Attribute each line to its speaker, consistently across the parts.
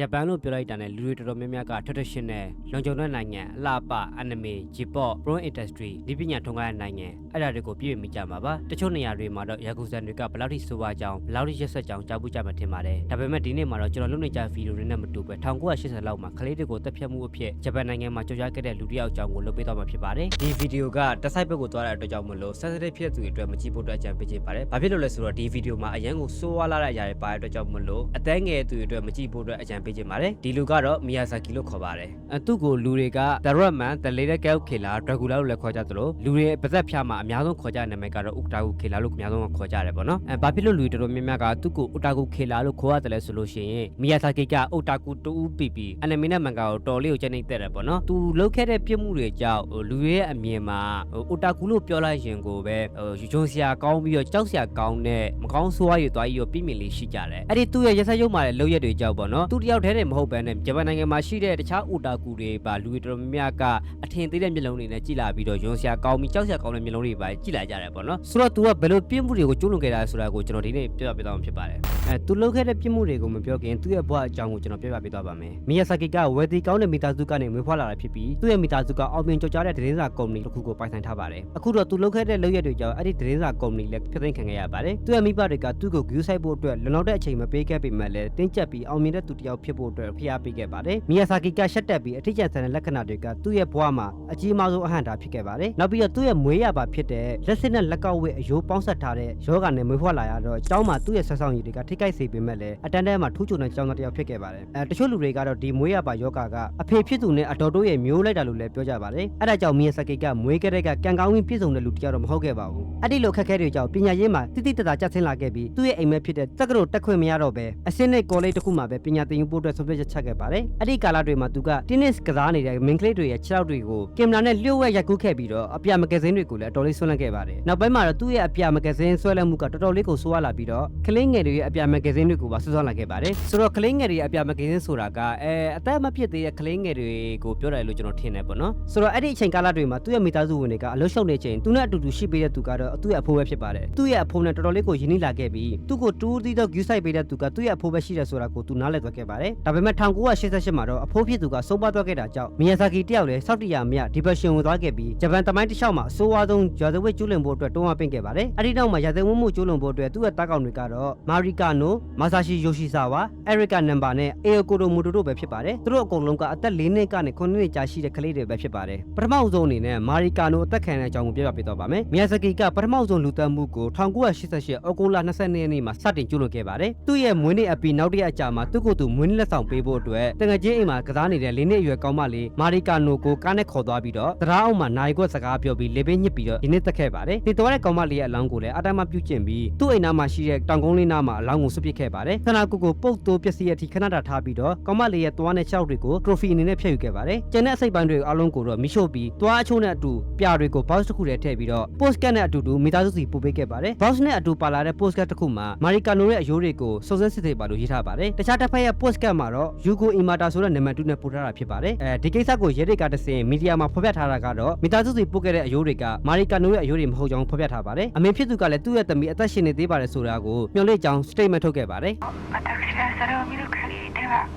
Speaker 1: ဂျပန်လို့ပြောလိုက်တာနဲ့လူတွေတော်တော်များများက traditional လုံခြုံတဲ့နိုင်ငံအလှပ anime J-pop pro industry ဒီပညာထုံးကားတဲ့နိုင်ငံအဲ့ဒါတွေကိုပြည့်မိကြမှာပါတချို့နေရာတွေမှာတော့ယာကူဇန်တွေကဘယ်လောက်ထိဆိုးပါကြောင်းဘယ်လောက်ထိရက်ဆက်ကြောင်းကြားပူးကြမှာထင်ပါတယ်ဒါပေမဲ့ဒီနေ့မှာတော့ကျွန်တော်လုပ်နေကြဗီဒီယိုတွေနဲ့မတူပဲ1980လောက်မှာကလေးတွေကိုတက်ဖြတ်မှုအဖြစ်ဂျပန်နိုင်ငံမှာကြော်ကြားခဲ့တဲ့လူတစ်ယောက်အကြောင်းကိုလုပ်ပေးသွားမှာဖြစ်ပါတယ်ဒီဗီဒီယိုကတစ်ဆိုင်ဘက်ကိုသွားတဲ့အတွက်ကြောင့်မလို့ sensitive ဖြစ်တဲ့သူတွေအတွက်မကြည့်ဖို့အတွက်အကြံပေးချင်ပါတယ်ဘာဖြစ်လို့လဲဆိုတော့ဒီဗီဒီယိုမှာအရန်ကိုစိုးဝါလာတဲ့အရာတွေပါတဲ့အတွက်ကြောင့်မလို့အသက်ငယ်သူတွေအတွက်မကြည့်ဖို့အတွက်အကြံပေးချင်ပါတယ်ဒီလူကတော့မီယာဆာကီလို့ခေါ်ပါတယ်အသူ့ကိုလူတွေက The Rodman The Little Girl Killer Dracula လို့လည်းခေါ်ကြသလိုလူတွေပါသက်ဖြားမှာအများဆုံးခေါ်ကြတဲ့နာမည်ကတော့ Utaku Killer လို့အများဆုံးခေါ်ကြတယ်ပေါ့နော်အဲဘာဖြစ်လို့လူတွေတော်တော်များများကသူ့ကို Utaku Killer လို့ခေါ်ရတယ်လဲဆိုလို့ရှိရင်မီယာဆာကီက Otaku တူဦးပီပီအနီမီနဲ့မန်ဂါကိုတော်လေးကိုကျနေတက်တယ်ပေါ့နော်သူလုပ်ခဲ့တဲ့ပြစ်မှုတွေကြောင့်ဟိုလူတွေရဲ့အမြင်မှာဟို Otaku လို့ပြောလိုက်ရင်ကိုပဲဟိုယူဂျုံစရာကောင်းပြီးတော့ကြောက်စရာကောင်းတဲ့မကောင်းဆိုးဝါးရသွားပြီးတော့ပြင်းပြင်းလေးရှိကြတယ်အဲ့ဒီသူ့ရဲ့ရက်စက်ရုံမှာလည်းလုပ်ရက်တွေကြောက်ပေါ့နော်သူတယောက်တည်းနဲ့မဟုတ်ဘဲနဲ့ဂျပန်နိုင်ငံမှာရှိတဲ့တခြား Otaku တွေပါလူတွေတော်တော်များများကအထင်သေးတဲ့မျက်လုံးတွေနဲ့ကြည့်လာပြီးတော့ယွန်စရာကောင်းပြီးကြောက်စရာကောင်းတဲ့မျက်လုံးတွေပါကြည့်လာကြတယ်ပေါ့နော်ဆိုတော့ तू ကဘယ်လိုပြင်းမှုတွေကိုကျူးလွန်ခဲ့တာဆိုတာကိုကျွန်တော်ဒီနေ့ပြောပြပေးသွားမှာဖြစ်ပါတယ်အဲ तू လုပ်ခဲ့တဲ့ပြင်းမှုတွေကိုမပြောခင်သူ့ရဲ့ဘဝအကြောင်းကိုကျွန်တော်ပြောပြပေးသွားပါမယ်မီယာဆာကီကဝယ်တီကောင်းတဲ့မိသားစုကနေမွေးဖွားလာတာဖြစ်ပြီးသူ့ရဲ့မိသားစုကအောင်မြင်ကြော်ကြားတဲ့သတင်းစာကုမ္ပဏီတစ်ခုကိုပိုင်ဆိုင်ထားပါတယ်အခုတော့ तू လုပ်ခဲ့တဲ့လုပ်ရက်တွေကြောင့်အဲ့ဒီသတင်းစာကုမ္ပဏီလည်းဖျက်သိမ်းခံခဲ့ရပါတယ်သူ့ရဲ့မိဘတွေကသူ့ကိုဂယူးဆိုင်ဖို့အတွက်လုံလောက်တဲ့အချိန်မပေးခဲ့ပေမဲ့လည်းတင်းကျပ်ပြီးအောင်မြင်တဲ့သူတစ်ယောက် ဖြစ်ဖို့အတွက်ဖိအားပေးခဲ့ပါတယ်မီယာဆာကီကရှက်တက်ပြီးအထစ်ကျန်ဆန်တဲ့လက္ခဏာတွေကသူ့ရဲ့ဘဝမှာအကြီးမားဆုံးအဟန့်တာဖြစ်ခဲ့ပါတယ်နောက်ပြီးတော့သူ့ရဲ့မွေးရပါဖြစ်တဲ့လက်စစ်နဲ့လက်ကောက်ဝဲအယိုးပေါင်းဆက်ထားတဲ့ယောဂနဲ့မွေးဖွားလာရတော့ကျောင်းမှာသူ့ရဲ့ဆက်ဆောင်ရည်တွေကထိခိုက်စေပေမဲ့လည်းအတန်းတန်းမှာထူးချွန်တဲ့ကျောင်းသားတစ်ယောက်ဖြစ်ခဲ့ပါတယ်အဲတချို့လူတွေကတော့ဒီမွေးရပါယောဂကအဖေဖြစ်သူနဲ့အတော်တို့ရဲ့မျိုးလိုက်တာလို့လည်းပြောကြပါတယ်အဲဒါကြောင့်မီယာဆာကီကမွေးခဲ့တဲ့ကကံကောင်းဝင်ပြည့်စုံတဲ့လူတစ်ယောက်တော့မဟုတ်ခဲ့ပါဘူးအဲ့ဒီလိုခက်ခဲတွေကြောင့်ပညာရေးမှာတိတိတသားကျဆင်းလာခဲ့ပြီးသူ့ရဲ့အိမ်မက်ဖြစ်တဲ့တက္ကသိုလ်တက်ခွင့်မရတော့ပဲအစင်းနဲ့ကောလိပ်တစ်ခုမှာပဲပညာသင်ယူဖို့အတွက်ဆုံးဖြတ်ချက်ချခဲ့ပါတယ်အဲ့ဒီကာလတွေမှာသူကတင်းနစ်ကစားနေတဲ့မင်္ဂလိတွေရဲ့ခြေထောက်တွေကိုကင်မရာနဲ့လျှို့ဝှက်ရိုက်ကူးခဲ့ပြီးတော့အပြမဂဇင်းတွေကိုလည်းအတော်လေးဆွဲလန်းခဲ့ပါတယ်နောက်ပိုင်းမှာတော့သူ့ရဲ့အပြမဂဇင်းဆွဲလန်းမှုကတော်တော်လေးကိုဆိုးရွားလာပြီးတော့ကလင်းငယ်တွေရဲ့အပြမဂဇင်းတွေကိုပါဆွဆွလာခဲ့ပါတယ်ဆိုတော့ကလင်းငယ်တွေရဲ့အပြမဂဇင်းဆိုတာကအဲအသက်မဖြစ်သေးတဲ့ကလင်းငယ်တွေကိုပြောတယ်လို့ကျွန်တော်ထင်တယ်ပေါ့နော်ဆိုတော့အဲ့ဒီအချိန်ကာလတွေမှာသူ့ရဲ့မိသားစုဝင်တွေကအလုပ်ရှုပ်နေချိန်သူနဲ့အတူတူရှိပေးတဲ့သူကတော့သူ့ရဲ့အဖိုးပဲဖြစ်ပါတယ်သူ့ရဲ့အဖိုးနဲ့တော်တော်လေးကိုယဉ်နှိလာခဲ့ပြီးသူ့ကိုတူးသီးတော့ဂယူးဆိုင်ပေးတဲ့သူကသူ့ရဲ့အဖိုးပဲရှိတယ်ဆိုတာကိုသူနားလည်သွားခဲ့ပါတယ်ဒါပေမဲ့1988မှာတော့အဖိုးဖြစ်သူကဆုံးပါသွားခဲ့တာကြောင့်မီယာဆာကီတယောက်လည်းစောက်တရမြဒီပရှင်ဝင်သွားခဲ့ပြီးဂျပန်တမိုင်းတစ်လျှောက်မှာအဆိုးဝါးဆုံးရာဇဝတ်ကျူးလွန်ဖို့အတွက်တွန်းအားပင့်ခဲ့ပါတယ်အဲ့ဒီနောက်မှာရာဇဝတ်မှုကျူးလွန်ဖို့အတွက်သူ့ရဲ့တားကောင်တွေကတော့မာရီကာနိုမာဆာရှီယိုရှိဆာဝါအရစ်ကာနမ်ဘာနဲ့အေယိုကိုတိုမိုတိုတို့ပဲဖြစ်ပါတယ်သူတို့အကုန်လုံးကအသက်၄နှစ်ကနေ9နှစ်ကြာရှိတဲ့ကလေးတွေပဲဖြစ်ပါတယ်ပထမဆုံးအနေနဲ့မာရီကာနိုအသက်ခံတဲ့အကြောင်းကိုပြပြပေးတော့ပါမယ်မီယာဆာကီကပထမဆုံးလူသတ်မှုကို1988အောက်တိုဘာ22ရက်နေ့မှာစတင်ကျူးလွန်ခဲ့ပါတယ်သူ့ရဲ့မွေးနေ့အပြီးနောက်တစ်ရက်အကြာမှာသူ့ကိုယ်သူမွေးနေ့လက်ဆောင်ပေးဖို့အတွက်တငယ်ချင်းအိမ်မှာကစားနေတဲ့၄နှစ်အရွယ်ကောင်းမလေးမာရီကာနိုကိုကားနဲ့ခေါ်သွားပြီးတော့တရားအောင်မှာနိုင်ခွက်စကားပြောပြီးလေပင်းညစ်ပြီးတော့ဒီနေ့တက်ခဲ့ပါတယ်ဒီတော့တဲ့ကောင်းမလေးရဲ့အလောင်းကိုလည်းအတမ်းမပြုတ်ကျင်ပြီးသူ့အိမ်နားမှာရှိတဲ့တောင်ကုန်းလေးနားမှာအလောင်းကိုဆွပစ်ခဲ့ပါတယ်ခနာကိုကိုပုတ်တိုးပစ္စည်းအထိခဏတာထားပြီးတော့ကောင်းမလေးရဲ့သွားနဲ့ခြောက်တွေကို trophy အနေနဲ့ဖျက်ယူခဲ့ပါတယ်ကျန်တဲ့အစိတ်ပိုင်းတွေအလုံးကိုတော့မိရှို့ပြီးသွားအချိုးနဲ့အတူပြတွေကို box တစ်ခုထဲထည့်ပြီးတော့ postcard နဲ့အတူတူမိသားစုစီပို့ပေးခဲ့ပါတယ် box နဲ့အတူပါလာတဲ့ postcard တစ်ခုမှာမာရီကာနိုရဲ့အယိုးတွေကိုစုံစမ်းစစ်ဆေးပါလို့ရေးထားပါတယ်တခြားတစ်ဖက်ရဲ့ postcard မှာတော့ Yugo Imata ဆိုတဲ့နာမည်တူနဲ့ပို့ထားတာဖြစ်ပါတယ်အဲဒီကိစ္စကိုရဲတွေကတစင်မီဒီယာမှာဖော်ပြထားတာကတော့မိသားစုစီပို့ခဲ့တဲ့အယိုးတွေကမာရီကာနိုရဲ့အယိုးတွေမဟုတ်ကြောင်းဖော်ပြထားပါတယ်အမေဖြစ်သူကလည်းသူ့ရဲ့သမီးအသက်ရှင်နေသေးပါတယ်ဆိုတာကိုမျှော်လင့်ကြောင်း statement ထုတ်ခဲ့ပါတယ်
Speaker 2: 私はそれを見る限りでは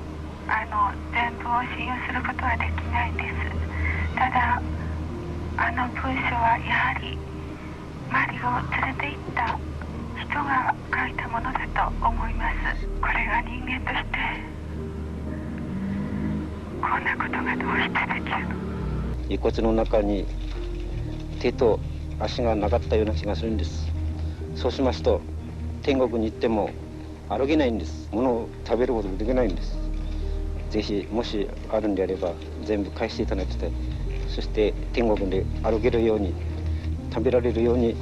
Speaker 2: あの全部を信用することはできないんですただあの文書はやはりマリを連れて行った人が書いたものだと思いますこれが人間として こんなことがどうしてできるの？
Speaker 3: 遺骨の中に手と足がなかったような気がするんです。そうしますと天国に行っても歩けないんです。物を食べることもできないんです。ぜひもしあるんであれば全部返していただきたい。そして天国で歩けるように食べられるように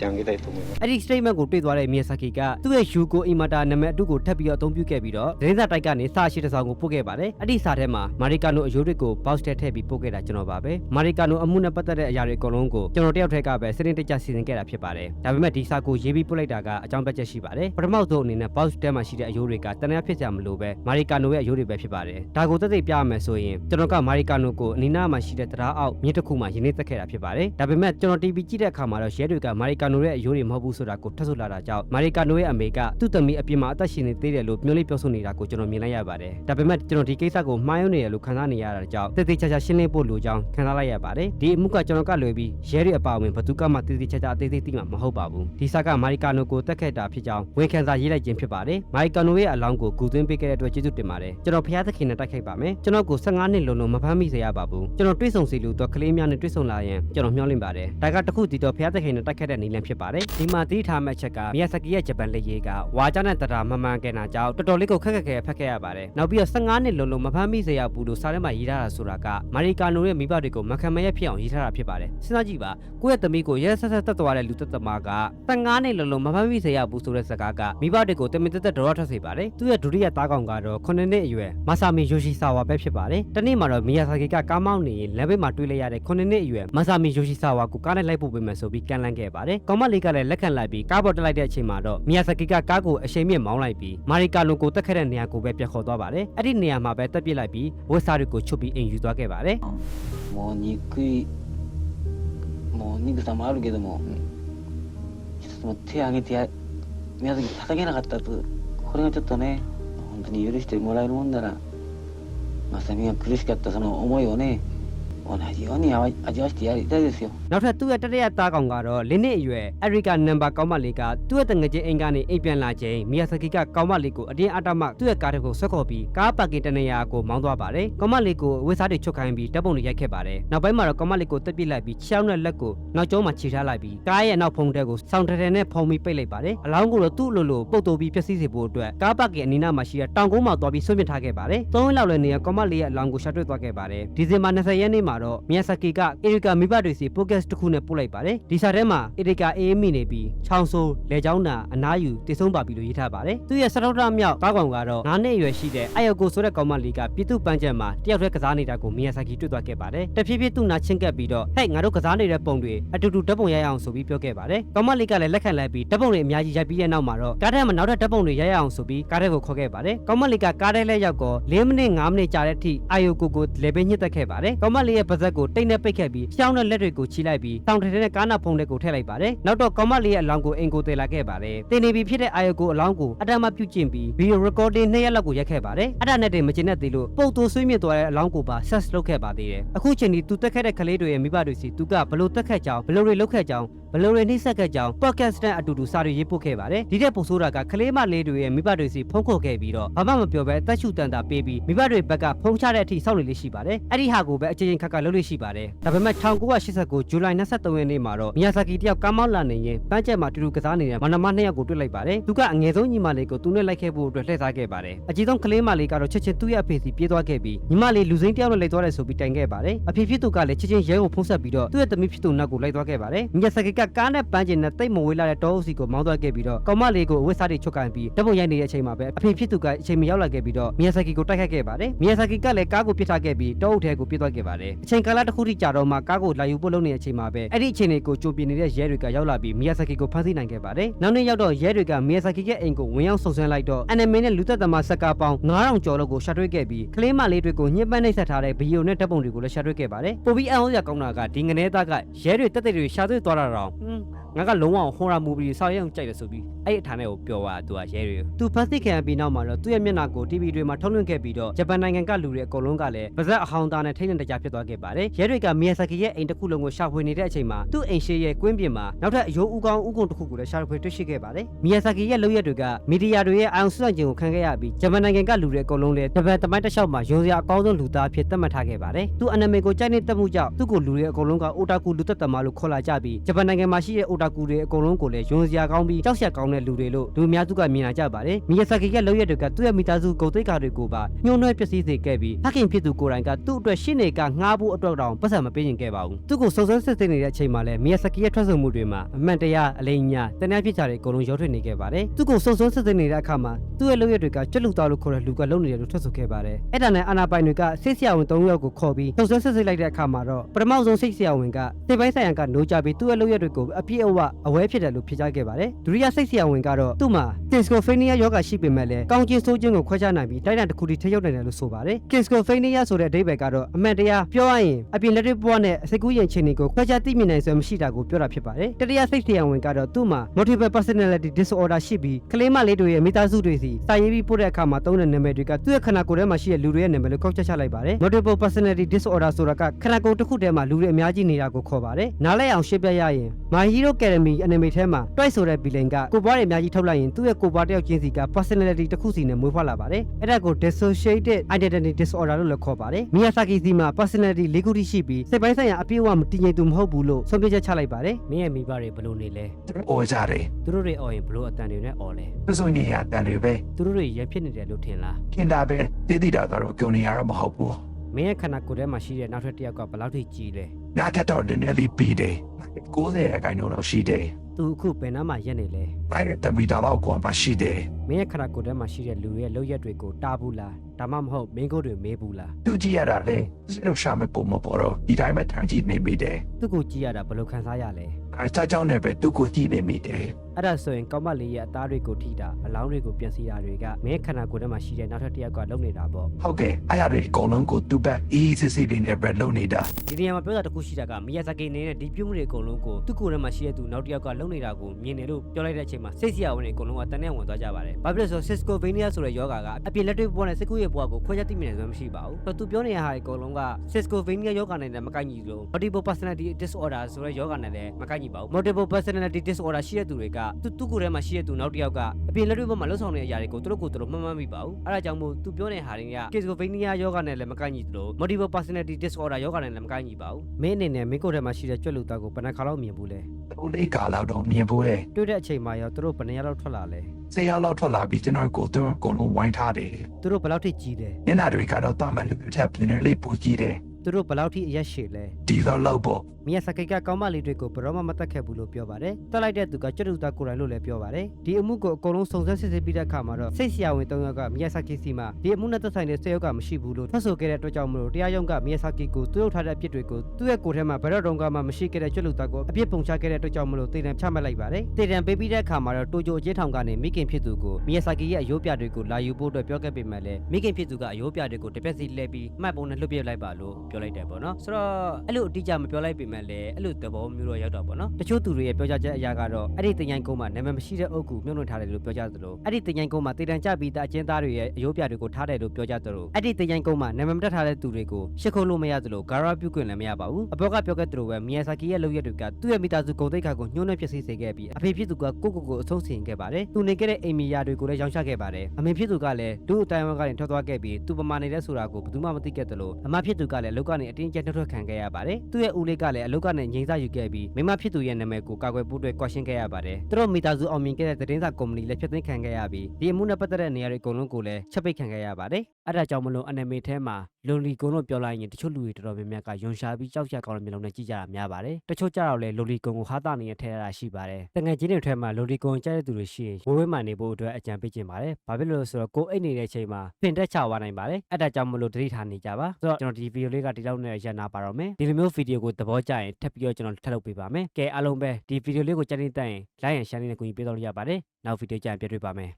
Speaker 3: ကြံခဲ့တဲ့သုံးမျိုး
Speaker 1: အဲ့ဒီ statement ကိုတွေ့သွားတဲ့ Miyazaki ကသူ့ရဲ့ Yuko Imata နာမည်အတုကိုထပ်ပြီးတော့အသုံးပြုခဲ့ပြီးတော့ဒရင်းစာတိုက်ကနေစာရှိတစ်စောင်ကိုပို့ခဲ့ပါတယ်အဲ့ဒီစာထဲမှာ Maricano အယိုးတွေကို box ထဲထည့်ပြီးပို့ခဲ့တာကျွန်တော်ပါပဲ။ Maricano အမှုနဲ့ပတ်သက်တဲ့အရာတွေအကုန်လုံးကိုကျွန်တော်တယောက်တည်းကပဲစတင်တကြစီစဉ်ခဲ့တာဖြစ်ပါတယ်။ဒါပေမဲ့ဒီစာကိုရေးပြီးပို့လိုက်တာကအကြောင်းပြချက်ရှိပါတယ်။ပထမဆုံးအနေနဲ့ box ထဲမှာရှိတဲ့အယိုးတွေကတန်ရဖြစ်ကြမလို့ပဲ Maricano ရဲ့အယိုးတွေပဲဖြစ်ပါတယ်။ဒါကိုသက်သေပြရမယ်ဆိုရင်ကျွန်တော်က Maricano ကိုအနီးနားမှာရှိတဲ့တရားအောက်မြစ်တစ်ခုမှာရင်းနှီးသက်ခဲ့တာဖြစ်ပါတယ်။ဒါပေမဲ့ကျွန်တော် TV ကြည့်တဲ့အခါမှာတော့ရဲတွေက Maricano ကာနိုရဲ့အယိုးတွေမဟုတ်ဘူးဆိုတာကိုထပ်ဆိုလာတာကြောင့်မာရီကာနိုရဲ့အမေကသူ့သမီးအပြင်မှာအသက်ရှင်နေသေးတယ်လို့ပြောလေးပြောဆိုနေတာကိုကျွန်တော်မြင်လိုက်ရပါတယ်ဒါပေမဲ့ကျွန်တော်ဒီကိစ္စကိုမှားယွင်းနေတယ်လို့ခံစားနေရတာကြောင့်တည်တည်ချာချာရှင်းလင်းဖို့လိုကြောင်းခံစားလိုက်ရပါတယ်ဒီအမှုကကျွန်တော်ကလွယ်ပြီးရဲတွေအပါအဝင်ဘသူကမှတည်တည်ချာချာအသေးသေးသိမှာမဟုတ်ပါဘူးဒီစာကမာရီကာနိုကိုတက်ခဲ့တာဖြစ်ကြောင်းဝန်ခံစာရေးလိုက်ခြင်းဖြစ်ပါတယ်မာရီကာနိုရဲ့အလောင်းကိုဂူသွင်းပေးခဲ့တဲ့အတွက်ကျေးဇူးတင်ပါတယ်ကျွန်တော်ဖျားသခင်နဲ့တိုက်ခိုက်ပါမယ်ကျွန်တော်ကို15နှစ်လုံးလုံးမဖမ်းမိစေရပါဘူးကျွန်တော်တွေးဆုံစီလူတော့ကလေးများနဲ့တွေးဆုံလာရင်ကျွန်တော်မျှော်လင့်ပါတယ်ဒါကတခုဒီတော့ဖျားသခင်နဲ့တိုက်ခိုက်တဲ့နည်းလမ်းဖြစ်ပါတယ်ဒီမှာတီးထားမဲ့ချက်ကမီယာဆာကီရဲ့ဂျပန်လက်ရေးကဝါကြနဲ့တရာမမှန်ကန်တာကြောင့်တော်တော်လေးကိုခက်ခက်ခဲဖက်ခဲ့ရပါတယ်နောက်ပြီးတော့15နှစ်လုံးလုံးမဖမ်းမိစေရဘူးလို့စာထဲမှာရေးထားတာဆိုတာကမာရီကာနိုရဲ့မိဘတွေကိုမခံမရဖြစ်အောင်ရေးထားတာဖြစ်ပါတယ်စဉ်းစားကြည့်ပါကိုယ့်ရဲ့သမီးကိုရဲဆက်ဆက်တက်သွားတဲ့လူသက်သမားက15နှစ်လုံးလုံးမဖမ်းမိစေရဘူးဆိုတဲ့စကားကမိဘတွေကိုတမင်တက်တက်ဒေါ်ရထွက်စေပါတယ်သူ့ရဲ့ဒုတိယသားကောင်ကတော့9နှစ်အရွယ်မာဆာမီယိုရှိဆာဝါပဲဖြစ်ပါတယ်တနေ့မှာတော့မီယာဆာကီကကားမောင်းနေရင်လမ်းဘေးမှာတွေ့လိုက်ရတဲ့9နှစ်အရွယ်မာဆာမီယိုရှိဆာဝါကိုကားနဲ့လိုက်ပို့ပေးမယ်ဆိုပြီးကန်လန်းခဲ့ပါတယ်ကောင်မလေးကလည်းလက်ခံလိုက်ပြီးကားပေါ်တက်လိုက်တဲ့အချိန်မှာတော့မီယာဆာကီကကားကိုအရှိန်မြင့်မောင်းလိုက်ပြီးမာရီကာလိုကိုတက်ခဲ့တဲ့နေရာကိုပဲပြန်ခေါ်သွားပါတယ်အဲ့ဒီနေရာမှာပဲတက်ပြစ်လိုက်ပြီးဝက်စာတွေကိုချုပ်ပြီးအိမ်ယူသွားခဲ့ပါတယ်
Speaker 4: もう憎いもう憎さもあるけども、一つも手を挙げてや宮崎叩けなかったとこれがちょっとね本当に許してもらえるもんなら正美が苦しかったその思いをね Hola, yo ni a a yo hostia, te deseo.
Speaker 1: နောက်ထပ်သူ့ရဲ့တရရက်သားကောင်ကတော့လင်းနှစ်အရွယ်အရီကာနံပါတ်ကောင်းမလေးကသူ့ရဲ့တငငချင်းအိမ်ကနေအိမ်ပြန်လာချိန်မီယာဆာကီကကောင်းမလေးကိုအတင်းအတမသူ့ရဲ့ကားတစ်ခုဆွဲခေါ်ပြီးကားပါကင်တနေရာကိုမောင်းသွားပါတယ်။ကောင်းမလေးကိုဝေစားတွေချုပ်ခိုင်းပြီးတပ်ပုံတွေရိုက်ခဲ့ပါတယ်။နောက်ပိုင်းမှာတော့ကောင်းမလေးကိုတက်ပစ်လိုက်ပြီးချောင်းနဲ့လက်ကိုနောက်ကျောင်းမှာခြေထားလိုက်ပြီးကားရဲ့နောက်ဖုံးတဲ့ကိုဆောင်းထထဲနဲ့ဖုံးပြီးပိတ်လိုက်ပါတယ်။အလောင်းကိုတော့သူ့အလိုလိုပုတ်တိုးပြီးဖျက်ဆီးစေဖို့အတွက်ကားပါကင်အနီးနားမှာရှိတဲ့တောင်ကုန်းမှာသွားပြီးဆွန့်ပစ်ထားခဲ့ပါတယ်။သုံးဝက်လောက်လည်းနေရာကောင်းမလေးရဲ့အလောင်းကိုရှာတွေ့သွားခဲ့ပါတယ်။ဒီဇင်ဘာ20ရက်နေ့မှာတော့မီယာဆာကီကအေရီကာမိဘတွေစီပိုကက်တစ်ခုနဲ့ပို့လိုက်ပါတယ်ဒီစာထဲမှာအေရီကာအေးမိနေပြီးချောင်းဆိုးလေချောင်းနာအနားယူတည်ဆုံးပါပြီလို့ရေးထားပါတယ်သူရဲ့စတောက်တာမြောက်ကားကောင်ကတော့9နှစ်အရွယ်ရှိတဲ့အာယောကိုဆိုတဲ့ကောင်မလေးကပြည်သူ့ပန်းချက်မှာတယောက်တည်းကစားနေတာကိုမီယာဆာကီတွေ့သွားခဲ့ပါတယ်တဖြည်းဖြည်းသူ့နာချင်းကပ်ပြီးတော့ဟဲ့ငါတို့ကစားနေတဲ့ပုံတွေအတူတူဓာတ်ပုံရိုက်အောင်ဆိုပြီးပြောခဲ့ပါတယ်ကောင်မလေးကလည်းလက်ခံလိုက်ပြီးဓာတ်ပုံတွေအများကြီးရိုက်ပြီးတဲ့နောက်မှာတော့ကားထဲမှာနောက်ထပ်ဓာတ်ပုံတွေရိုက်အောင်ဆိုပြီးကားထဲကိုခေါ်ခဲ့ပါတယ်ကောင်မလေးကကားထဲလဲရောက်တော့4မိနစ်5မိနစ်ကြာတဲ့အထိအာယောကိုကိုလေပင်ညှစ်တက်ခဲ့ပါတယ်ကောင်မလေးရဲ့ပါဇက်ကိုတိတ်နဲ့ပိတ်ခဲ့ပြီးရှောင်းတဲ့လက်တွေကိုချီလိုက်ပြီးတောင်ထထဲနဲ့ကားနာဖုံးတွေကိုထည့်လိုက်ပါတယ်နောက်တော့ကောင်မလေးရဲ့အလောင်းကိုအင်ကိုတည်လာခဲ့ပါတယ်တင်နေပြီဖြစ်တဲ့အာယောကိုအလောင်းကိုအတမ်းမပြုတ်ကျင်ပြီး video recording နှစ်ရက်လောက်ကိုရိုက်ခဲ့ပါတယ်အဲ့ဒါနဲ့တည်းမကျင်တဲ့သေးလို့ပုတ်တူဆွေးမြင့်သွားတဲ့အလောင်းကိုပါ set လုပ်ခဲ့ပါသေးတယ်အခုချိန်ဒီသူတက်ခဲ့တဲ့ကလေးတွေရဲ့မိဘတွေစီသူကဘလို့တက်ခဲ့ကြောင်းဘလို့တွေလုပ်ခဲ့ကြောင်းဘလို့တွေနှိစက်ခဲ့ကြောင်း podcast နဲ့အတူတူစာတွေရေးပို့ခဲ့ပါတယ်ဒီတဲ့ပုံဆိုးတာကကလေးမလေးတွေရဲ့မိဘတွေစီဖုံးခုတ်ခဲ့ပြီးတော့ဘာမှမပြောဘဲအသက်ရှူတန်တာပေးပြီးမိဘတွေဘက်ကဖုံးချတဲ့အထိစောင့်နေလေးရှိပါတယ်အဲ့ဒီဟာကိုပဲအချိန်ချင်းခက်ခက်လုပ်လို့ရှိပါတယ်ဒါပေမဲ့1989ဇူလိုင်23ရက်နေ့မှာတော့မီယာဆာကီတယောက်ကားမောင်းလာနေရင်ပန်းချက်မှာတူတူကစားနေတဲ့မနမနှစ်ယောက်ကိုတွေ့လိုက်ပါတယ်သူကအငယ်ဆုံးညီမလေးကိုသူနဲ့လိုက်ခဲ့ဖို့အတွက်လှည့်စားခဲ့ပါတယ်အကြီးဆုံးကလေးမလေးကတော့ချက်ချင်းသူ့ရဲ့အဖေစီပြေးသွားခဲ့ပြီးညီမလေးလူစိမ်းတယောက်နဲ့လိုက်သွားတယ်ဆိုပြီးတိုင်ခဲ့ပါတယ်အဖေဖြစ်သူကလည်းချက်ချင်းရဲကိုဖုံးဆက်ပြီးတော့သူ့ရဲ့သမီးဖြစ်သူနောက်ကိုလိုက်သွားခဲ့ပါတယ်မီယာဆာကီကကားနဲ့ပန်းချင်နဲ့တိတ်မဝေးလာတဲ့တောအုပ်စီကိုမောင်းသွားခဲ့ပြီးတော့ကောင်မလေးကိုအဝတ်စားတွေချုပ်ကန်ပြီးဓာတ်ပုံရိုက်နေတဲ့အချိန်မှာပဲအဖေဖြစ်သူကအချိန်မရောက်လာခဲ့ပြီးတော့မီယာဆာကီကိုတိုက်ခိုက်ခဲ့ပါတယ်မီယာဆာကီကလည်းကားကိုပစ်ထားခဲ့ပြီးတောအုပ်ထဲကိုပြေးသွားခဲ့ပါတယ်အချိန်ကာလတစ်ခုထိကြာတော့မှကားကိုလာယူဖို့လုပ်နေတဲ့အချိန်မှာပဲအဲ့ဒီအချိန်တွေကိုကြိုပြနေတဲ့ရဲတွေကရောက်လာပြီးမီယာဆာကီကိုဖမ်းဆီးနိုင်ခဲ့ပါတယ်နောက်နေ့ရောက်တော့ရဲတွေကမီယာဆာကီရဲ့အိမ်ကိုဝင်ရောက်စုံစမ်းလိုက်တော့အန်နမီနဲ့လူသက်သမားစက္ကာပေါင်း9000ကျော်လောက်ကိုရှာတွေ့ခဲ့ပြီးကလေးမလေးတွေကိုညှဉ်းပန်းနှိပ်စက်ထားတဲ့ဗီဒီယိုနဲ့ဓာတ်ပုံတွေကိုလည်းရှာတွေ့ခဲ့ပါတယ်ပိုပြီးအံ့ဩစရာကောင်းတာကဒီငနေသားကရဲတွေတက်တက်တွေရှာတွေ့သွားတာတော့ဟွန်းငါကလုံးဝဟွန်ရာမူဗီဆောက်ရအောင်ကြိုက်တယ်ဆိုပြီးအဲ့ဒီအထာနဲ့ကိုပြောသွားသူကရဲတွေသူဖတ်သိခံရပြီးနောက်မှာတော့သူ့ရဲ့မျက်နှာကို TV တွေမှာထုတ်လွှင့်ခဲ့ပြီးတော့ဂျပန်နိုင်ငံကလူတွေအကုန်လုံးကလည်းပါဇက်အဟောင်းသားနဲ့ထိတ်လန့်တကြားဖြစ်သွားခဲ့ပါတယ်ရဲတွေကမီယာဆာကီရဲ့အိမ်တစ်ခုလုံးကိုရှာဖွေနေတဲ့အချိန်မှာသူ့အိမ်ရှိရဲ့ကွင်းပြင်မှာနောက်ထပ်အယိုးဦးကောင်းဦးကုန်းတစ်ခုကိုလည်းရှာဖွေတွေ့ရှိခဲ့ပါတယ်မီယာဆာကီရဲ့လုပ်ရက်တွေကမီဒီယာတွေရဲ့အာရုံစိုက်ခြင်းကိုခံခဲ့ရပြီးဂျပန်နိုင်ငံကလူတွေအကုန်လုံးလည်းဂျပန်တမိုင်းတစ်လျှောက်မှာယုံစရာအကောင်းဆုံးလူသားဖြစ်သတ်မှတ်ထားခဲ့ပါတယ်သူအနမေကိုကြိုက်နေတတ်မှုကြောင့်သူ့ကိုလူတွေအကုန်လုံးကအိုတာကူလူသက်သမားလို့ခေါ်လာကြပြီးဂျပန်နိုင်ငံမှာရှိတဲ့အိုတာကူတွေအကုန်လုံးကိုလည်းယုံစရာကောင်းပြီးကြောက်ရွံ့ကောင်းတဲ့လူတွေလို့လူအများစုကမြင်လာကြပါတယ်မီယာဆာကီရဲ့လုပ်ရက်တွေကသူ့ရဲ့မိသားစုဂုဏ်သိက္ခာတွေကိုပါညှိုးနှွဲပျက်စီးစေခဲ့ပြီးဖခင်ဖြစ်သူကိုယ်တိုင်ကသူ့အတွက်ရှင်းနေကငှားဖို့အတွက်တောင်ပတ်စံမပေးရင်ခဲ့ပါဘူးသူ့ကိုစုံစမ်းစစ်ဆေးနေတဲ့အချိန်မှာလည်းမီယာဆာကီရဲ့ထွက်ဆိုမှုတွေမှာအမှန်တရားအလိမ်ညာတနက်ဖြစ်ကြတဲ့အကုန်လုံးရောထွေးနေခဲ့ပါတယ်သူ့ကိုစုံစမ်းစစ်ဆေးနေတဲ့အခါမှာသူ့ရဲ့လုပ်ရက်တွေကကျွတ်လူသားလို့ခေါ်တဲ့လူကလုပ်နေတယ်လို့ထွက်ဆိုခဲ့ပါတယ်အဲ့ဒါနဲ့အာနာပိုင်တွေကစိတ်ဆရာဝန်၃ယောက်ကိုခေါ်ပြီးစုံစမ်းစစ်ဆေးလိုက်တဲ့အခါမှာတော့ပထမဆုံးစိတ်ဆရာဝန်ကစိတ်ပိုင်းဆိုင်ရာကနိုးကြပြီးသူ့ရဲ့လုပ်ရက်တွေကိုအပြည့်အဝအဝဲဖြစ်တယ်လို့ဖြေကြားခဲ့ပါတယ်ဒုတိယစိတ်ဆရာဝန်ကတော့သူ့မှာ schizophrenia ရောဂါရှိပေမဲ့လည်းကောင်းကျင်ဆိုးခြင်းကိုခွဲခြားနိုင်ပြီးတိုက်တန်တစ်ခုထိထိရောက်နိုင်တယ်လို့ဆိုပါတယ် schizophrenia ဆိုတဲ့အဓိပ္ပာယ်ကတော့အမှန်တရားပြောရရင်အပြင်လက်တွေ့ဘဝနဲ့စိတ်ကူးရင်ချင်းတွေကိုခွဲခြားသိမြင်နိုင်စွမ်းမရှိတာကိုပြောတာဖြစ်ပါတယ်တတိယစိတ်တရားဝင်ကတော့သူ့မှာ multiple personality disorder ရှိပြီးကလေးမလေးတွေရဲ့မိသားစုတွေစီစာရေးပြီးပို့တဲ့အခါမှာသုံးတဲ့နာမည်တွေကသူ့ရဲ့ခန္ဓာကိုယ်ထဲမှာရှိတဲ့လူတွေရဲ့နာမည်လို့ကောက်ချက်ချလိုက်ပါတယ် multiple personality disorder ဆိုတာကခန္ဓာကိုယ်တစ်ခုတည်းမှာလူတွေအများကြီးနေတာကိုခေါ်ပါတယ်နားလည်အောင်ရှင်းပြရရင် My Hero Academy anime ထဲမှာ Twice ဆိုတဲ့ villain ကကိုပွားတွေအများကြီးထုတ်လိုက်ရင်သူ့ရဲ့ကိုပွားတစ်ယောက်ချင်းစီက personality တစ်ခုစီနဲ့မွေးဖွားလာပါတယ်အဲ့ဒါကို dissociated identity disorder လို့လည်းခေါ်ပါတယ် Miyazaki စီမှာ personality ၄ခုတိရှိပြီးစိတ်ပိုင်းဆိုင်ရာအပြည့်အဝမတည်ငြိမ်သူမဟုတ်ဘူးလို့ဆုံးဖြတ်ချက်ချလိုက်ပါတယ်မင်းရဲ့မိဘတွေဘယ်လိုနေလဲ
Speaker 5: အော်ကြတယ်
Speaker 1: သူတို့တွေအော်ရင်ဘယ်လိုအတန်တွေနဲ့အော်လဲ
Speaker 5: သူဆိုနေရတန်တွေပဲ
Speaker 1: သူတို့တွေရဖြစ်နေတယ်လို့ထင်လား
Speaker 5: ခင်တာပဲတည်တည်တာတော့ကြုံနေရတော့မဟုတ်ဘူး
Speaker 1: မင်းရဲ့ခန္ဓာကိုယ်ထဲမှာရှိတဲ့နောက်ထပ်တစ်ယောက်ကဘယ်လောက်ထိကြီးလဲ
Speaker 5: ငါထက်တော့နည်းနည်းလေးပြီးတယ် 90ရာခိုင်နှုန်းတော့ရှိတယ်
Speaker 1: သူအခုဘယ်နားမှာရက်နေလဲ
Speaker 5: အဲ့ဒါတမီတာတော့ကွာမရှိတယ်
Speaker 1: မင်းရဲ့ခန္ဓာကိုယ်ထဲမှာရှိတဲ့လူတွေရဲ့လောက်ရက်တွေကိုတားဘူးလားဒါမှမဟုတ်မင်းကိုယ်တွေမေးဘူးလား
Speaker 5: သူကြည့်ရတာလေစိတ်လို့ရှာမပုံမပေါ်တော့ဒီတိုင်းပဲထန်ကြည့်နေမိတယ်
Speaker 1: သူ့ကိုကြည့်ရတာဘယ်လိုခံစားရလဲ
Speaker 5: အဲချာကြောင်းနဲ့ပဲသူ့ကိုကြည့်နေမိတယ်
Speaker 1: အဲ့ဒါဆိုရင်ကောင်းမလေးရဲ့အသားတွေကိုထိတာအလောင်းတွေကိုပြင်စီတာတွေကမင်းရဲ့ခန္ဓာကိုယ်ထဲမှာရှိတဲ့နောက်ထပ်တစ်ယောက်ကလုံနေတာပေါ့
Speaker 5: ဟုတ်ကဲ့အဲ့ရတဲ့အကုန်လုံးကိုသူ့ဘက်အေးစစ်စစ်လေးနဲ့ပဲလုပ်နေတာ
Speaker 1: ဒီနေရာမှာပြောတာတစ်ခုရှိတာကမီယာဇာကီနေတဲ့ဒီပြုံးမှုတွေအကုန်လုံးကိုသူ့ကိုယ်ထဲမှာရှိတဲ့သူနောက်တစ်ယောက်ကလုံနေတာကိုမြင်တယ်လို့ပြောလိုက်တဲ့အချိန်မှာစိတ်ဆရာဝန်တွေအကုန်လုံးကတန်နဲ့ဝင်သွားကြပါတယ်။ဘာဖြစ်လို့လဲဆိုတော့ Cisco Vania ဆိုတဲ့ယောဂါကအပြင်လက်တွေ့ပေါ်နဲ့စိတ်ကူးရဲ့ဘဝကိုခွဲခြားသိမြင်နိုင်စွမ်းမရှိပါဘူး။ဆိုတော့သူပြောနေတဲ့ဟာတွေအကုန်လုံးက Cisco Vania ယောဂါနဲ့လည်းမကိုက်ညီလို့ Multiple Personality Disorder ဆိုတဲ့ယောဂါနဲ့လည်းမကိုက်ညီပါဘူး။ Multiple Personality Disorder ရှိတဲ့သူတွေကသူသူ့ကိုယ်ထဲမှာရှိတဲ့သူနောက်တစ်ယောက်ကအပြင်လက်တွေ့ပေါ်မှာလှုပ်ဆောင်နေတဲ့အရာတွေကိုသူတို့ကိုယ်သူတို့မှတ်မှတ်မိပါဘူး။အဲဒါကြောင့်မို့သူပြောနေတဲ့ဟာတွေက Cisco Vania ယောဂါနဲ့လည်းမကိုက်ညီသလို Multiple Personality Disorder ယောဂါနဲ့လည်းမကိုက်ညီပါဘူး။မင်းအနေနဲ့မင်းကိုယ်ထဲမှာရှိတဲ့ကြွက်လူသားကိုဘယ်နှခါလောက်မြင်ဘူးလဲ
Speaker 5: ဟိုလေးကာလောက်တော့မြင်ဖို့လေ။
Speaker 1: တွေ့တဲ့အချိန်မှာရောသူတို့ဘယ်နှရက်လောက်ထွက်လာလဲ
Speaker 5: စေရလောက်ထွက်လာပြီးကျွန်တော်ကိုသူအကုန်လုံးဝိုင်းထားတယ်။
Speaker 1: သူတို့ဘယ်လောက်ထိကြီးလဲ
Speaker 5: ညနာတွေကတော့တာမန်လူတွေထက်ပြင်းလေးပူကြည့်တယ်။
Speaker 1: သူတို့ဘယ်လောက်ထိအရက်ရှည်လဲ
Speaker 5: ဒီတော့လောက်ပေါ့။
Speaker 1: မီယာဆာကီကကောင်းမလေးတွေကိုဘယ်တော့မှမတတ်ခဲ့ဘူးလို့ပြောပါတယ်။တက်လိုက်တဲ့သူကကျွတ်တူသားကိုယ်တိုင်လို့လည်းပြောပါတယ်။ဒီအမှုကိုအကုန်လုံးစုံစမ်းစစ်ဆေးပြီးတဲ့အခါမှာတော့စိတ်ဆရာဝန်၃ယောက်ကမီယာဆာကီစီမှာဒီအမှုနဲ့သက်ဆိုင်တဲ့ဆေးရောက်ကမရှိဘူးလို့ထွက်ဆိုခဲ့တဲ့အတွက်ကြောင့်မလို့တရားရုံးကမီယာဆာကီကိုသူ့ရုပ်ထားတဲ့အပြစ်တွေကိုသူ့ရဲ့ကိုယ်ထဲမှာဘယ်တော့တုန်းကမှမရှိခဲ့တဲ့ကျွတ်လူသားကိုအပြစ်ပုံချခဲ့တဲ့အတွက်ကြောင့်မလို့တေတံချမှတ်လိုက်ပါတယ်။တေတံပေးပြီးတဲ့အခါမှာတော့တိုဂျိုအကျဉ်းထောင်ကနေမိခင်ဖြစ်သူကိုမီယာဆာကီရဲ့အယိုးပြတွေကိုလာယူဖို့အတွက်ပြောခဲ့ပေမဲ့လည်းမိခင်ဖြစ်သူကအယိုးပြတွေကိုတစ်ပြက်စီလှည့်ပြီးမှတ်ပုံနဲ့လွှတ်ပြလိုက်ပါလို့ပြောလိုက်တယ်ပေါ့နော်။ဆိုတော့အဲ့လိုအတိအကျမပြောလိုက်ပေမဲ့မဲ့လည်းအဲ့လိုသဘောမျိုးတော့ရောက်တော့ပေါ့နော်တချို့သူတွေရဲ့ပြောကြားချက်အရာကတော့အဲ့ဒီတင်ရိုင်းကုန်းမှာနာမည်မရှိတဲ့အုပ်ကူမြုပ်နှံထားတယ်လို့ပြောကြသလိုအဲ့ဒီတင်ရိုင်းကုန်းမှာတည်တံကျပြီးတဲ့အကျဉ်းသားတွေရဲ့အယုတ်ပြတွေကိုထားတယ်လို့ပြောကြသလိုအဲ့ဒီတင်ရိုင်းကုန်းမှာနာမည်မတက်ထားတဲ့သူတွေကိုရှစ်ခုလို့မရသလိုဂါရာပြုတ်ခွင့်လည်းမရပါဘူးအဘောကပြောခဲ့သလိုပဲမီယာဆာကီရဲ့လုပ်ရက်တွေကသူ့ရဲ့မိသားစုဂုဏ်သိက္ခာကိုညှိုးနှံဖြစ်စေစေခဲ့ပြီးအဖေဖြစ်သူကကိုကိုကိုအဆုံးစီရင်ခဲ့ပါတယ်သူနေခဲ့တဲ့အိမ်မီယာတွေကိုလည်းရောင်းချခဲ့ပါတယ်အမေဖြစ်သူကလည်းလူ့အတိုင်းအဝန်းကနေထွက်သွားခဲ့ပြီးသူပမာနေတဲ့ဆိုတာကိုဘယ်သူမှမသိခဲ့သလိုအမဖြစ်သူကလည်းအလုပ်ကနေအတင်းကျပ်နှုတ်ထွက်ခံခဲ့ရပါတယ်သူ့ရဲ့ဦးလေးကလည်းအလုတ်ကနေငိမ့်စားယူခဲ့ပြီးမိမဖြစ်သူရဲ့နာမည်ကိုကာကွယ်ဖို့အတွက်ကွာရှင်းခဲ့ရပါတယ်။သူတို့မိသားစုအောင်မြင်ခဲ့တဲ့သတင်းစာကုမ္ပဏီလည်းဖျက်သိမ်းခံခဲ့ရပြီးဒီအမှုနဲ့ပတ်သက်တဲ့နေရာတွေအကုန်လုံးကိုလည်းချက်ပိတ်ခံခဲ့ရပါတယ်။အဲဒါကြောင့်မလို့အနမေထဲမှာလွန်လီကုံလို့ပြောလိုက်ရင်တချို့လူတွေတော်တော်များများကယွန်ရှာပြီးကြောက်ကြကောင်းတဲ့မျိုးလုံးနဲ့ကြည့်ကြတာများပါတယ်။တချို့ကြတော့လေလွန်လီကုံကိုဟာတာနေရထဲရတာရှိပါတယ်။တငယ်ချင်းတွေထဲမှာလွန်လီကုံကြတဲ့သူတွေရှိရင်ဝေးဝေးမှနေဖို့အတွက်အကြံပေးချင်ပါတယ်။ဘာဖြစ်လို့လဲဆိုတော့ကိုယ်အိတ်နေတဲ့အချိန်မှာဖင်တက်ချသွားနိုင်ပါတယ်။အဲဒါကြောင့်မလို့တတိထားနေကြပါ။ဆိုတော့ကျွန်တော်ဒီဗီဒီယိုလေးကဒီလောက်နဲ့ရန်နာပါတော့မယ်။ဒီလိုမျိုးဗီဒီယိုကိုသဘောကျရင်ထပ်ပြီးတော့ကျွန်တော်ထပ်လုပ်ပေးပါမယ်။ကဲအားလုံးပဲဒီဗီဒီယိုလေးကိုကြိုက်နေတဲ့ရင် like and share နဲ့ကူညီပေးတော့လို့ရပါတယ်။နောက်ဗီဒီယိုကျရင်ပြန်တွေ့ပါမယ်။